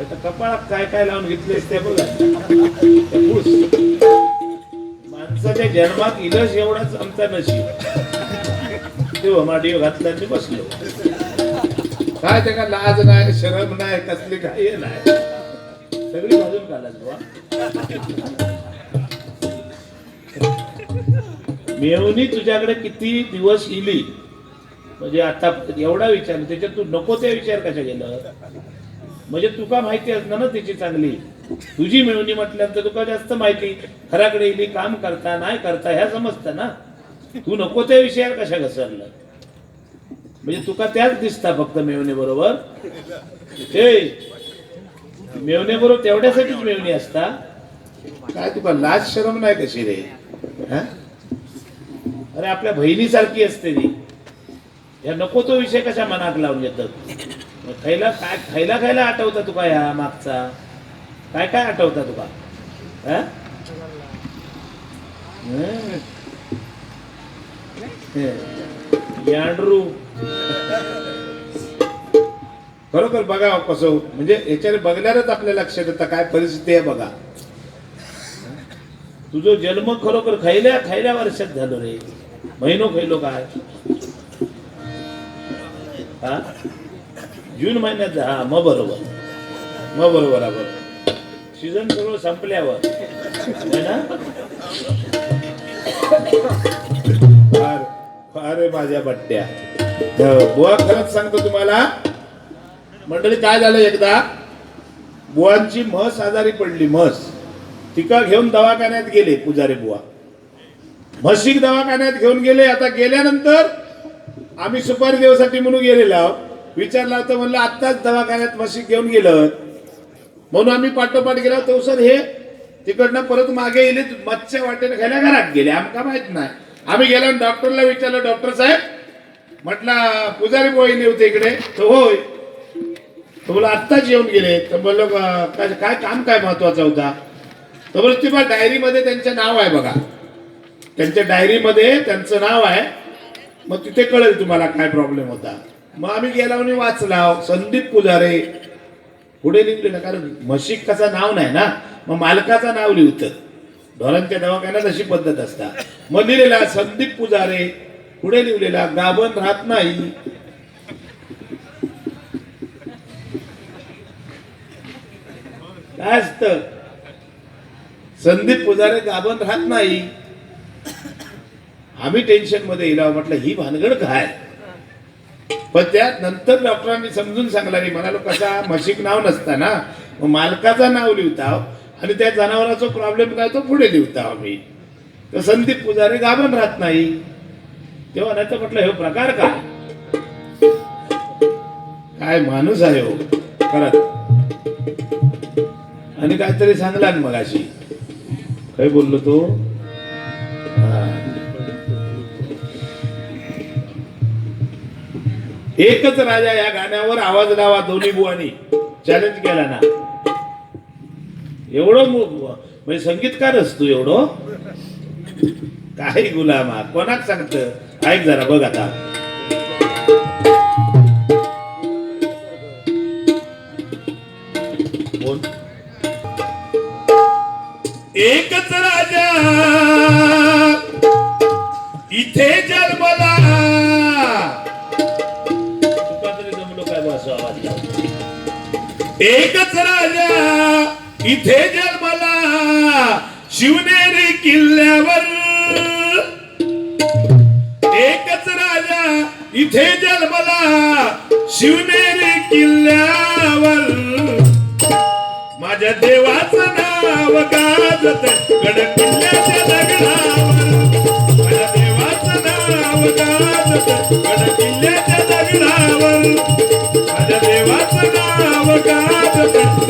आता कपाळात काय काय लावून घेतलेस ते बघा. ते. माणसाच्या जन्मात इलस एवढाच आमचा नशीब. तेव्हा माडी घातला आणि बसलो. काय त्याला लाज नाही शरम नाही कसली काय? हे नाही. सगळी बाजून काढला बुवा. मेवणी तुझ्याकडे किती दिवस इली? म्हणजे आता एवढा विचार त्याच्यात तू नको ते विचार कशा गेलं म्हणजे तुका माहिती असणार ना तिची चांगली. तुझी मिळवणी म्हटल्यानंतर तुका जास्त माहिती. घराकडे इली काम करता नाही करता ह्या समजतं ना. तू नको त्या विषयावर कशा घसरलं? म्हणजे तुका त्याच दिसता फक्त मेवणे बरोबर. मेवणे बरोबर तेवढ्यासाठीच मेवणी असता. काय तुका लाज शरम नाही कशी रे? हा? अरे आपल्या बहिणीसारखी असते ती. या नको तो विषय कशा मनात लावून घेतात खैला खायला काय खायला खायला आठवता तुका ह्या मागचा? काय काय आठवता तुका? हा? यांड्रू. खरोखर बघा हो कसं म्हणजे याच्यावर बघल्यावरच आपल्या लक्षात येतं काय परिस्थिती आहे बघा. तुझो जन्म खरोखर खैल्या खैल्या वर्षात झालो रे. महिनो खैलो काय? हा? जून महिन्यात हा मग बरोबर. मग बरोबर आपण सीझन सगळं संपल्यावर. फार फार माझ्या बट्ट्या. हो, बुवा खरंच सांगतो तुम्हाला. मंडळी काय झालं एकदा? बुवांची म्हस आजारी पडली म्हस. तिका घेऊन दवाखान्यात गेले पुजारी बुवा. म्हशीक दवाखान्यात घेऊन गेले आता गेल्यानंतर आम्ही सुपारी देवासाठी म्हणून गेलेलो आहोत. विचारला तर म्हणलं आत्ताच दवाखान्यात म्हशी घेऊन गेलं. म्हणून आम्ही पाठोपाठ गेलो. सर हे तिकडनं परत मागे येले मच्छ्या वाटेने खायला घरात गेले. आमका माहीत नाही. आम्ही गेलो डॉक्टरला विचारलं डॉक्टर साहेब म्हटलं पुजारी बोईने होते इकडे तो होय. तो बोला आत्ताच येऊन गेले. तर बोललो काय काम काय महत्त्वाचा होता? तर बोल ती डायरीमध्ये त्यांचं नाव आहे बघा. त्यांच्या डायरीमध्ये त्यांचं नाव आहे. मग तिथे कळेल तुम्हाला काय प्रॉब्लेम होता. मग आम्ही गेला आणि वाचला संदीप पुजारे पुढे लिहिलेलं कारण म्हशीक कसा नाव नाही ना? मग मालकाचं नाव लिहितं. ढोरांच्या दवाखान्यात अशी पद्धत असतात मग लिहिलेला संदीप पुजारे पुढे लिहिलेला गाभण राहत नाही. काय असत? संदीप पुजारे गाभण राहत नाही. आम्ही टेन्शनमध्ये येला म्हटलं ही भानगड काय? पण त्यात नंतर डॉक्टरांनी समजून सांगला रे म्हणालो कसा म्हशीक नाव नसताना मालकाचा मग मालकाचं नाव लिहिता आणि त्या जनावराचा प्रॉब्लेम काय तो पुढे लिहिता आम्ही. तर संदीप पुजारी गाभण राहत नाही. तेव्हा नाही तर म्हटलं हे प्रकार काय? काय माणूस आहे हो. खरंच. आणि काहीतरी सांगला मग अशी काय बोललो तो? एकच राजा या गाण्यावर आवाज लावा दोन्ही बुवानी. चॅलेंज केला ना. एवढं म्हणजे संगीतकार असतो एवढं. काय गुलामा कोणाक सांगत? ऐक जरा बघ आता. एकच राजा. एकच राजा इथे जन्मला शिवनेरी किल्ल्यावर. एकच राजा इथे जन्मला शिवनेरी किल्ल्यावर. माझ्या देवाचं नाव गाजत गड किल्ल्याच्या दगडावर. माझ्या देवाचं नाव गाजत गड किल्ल्याच्या दगडावर. माझ्या देवाचं नाव गाजत गड किल्ल्याच्या